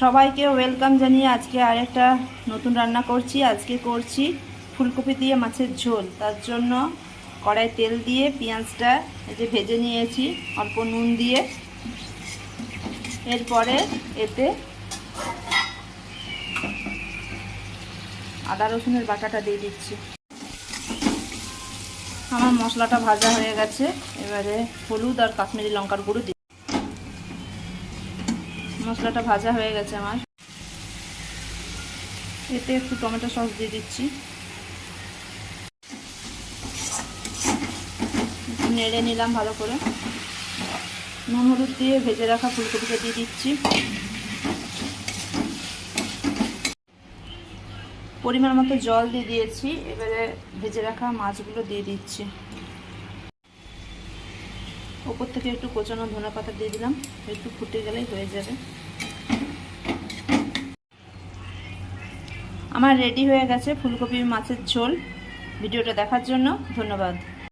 সবাইকে ওয়েলকাম জানিয়ে আজকে আরেকটা নতুন রান্না করছি। আজকে করছি ফুলকপি দিয়ে মাছের ঝোল। তার জন্য কড়াই তেল দিয়ে পেঁয়াজটা যে ভেজে নিয়েছি, অল্প নুন দিয়ে। এরপরে এতে আদা রসুনের বাটাটা দিয়ে দিচ্ছি। আমার মশলাটা ভাজা হয়ে গেছে। এবারে হলুদ আর কাশ্মীরি লঙ্কার গুঁড়ো দিই মশলাটা ভাজা হয়ে গেছে আমার। এতে একটু টমেটো সস দিয়ে দিচ্ছি। নেড়ে নিলাম ভালো করে। নুন হলুদ দিয়ে ভেজে রাখা ফুলকপিটা দিয়ে দিচ্ছি। পরিমাণ মতো জল দিয়ে দিয়েছি। এবারে ভেজে রাখা মাছগুলো দিয়ে দিচ্ছি। ওপর থেকে একটু কোচানো ধনে পাতা দিয়ে দিলাম, একটু ফুটে গেলেই হয়ে যাবে। আমার রেডি হয়ে গেছে ফুলকপি মাছের ঝোল। ভিডিওটা দেখার জন্য ধন্যবাদ।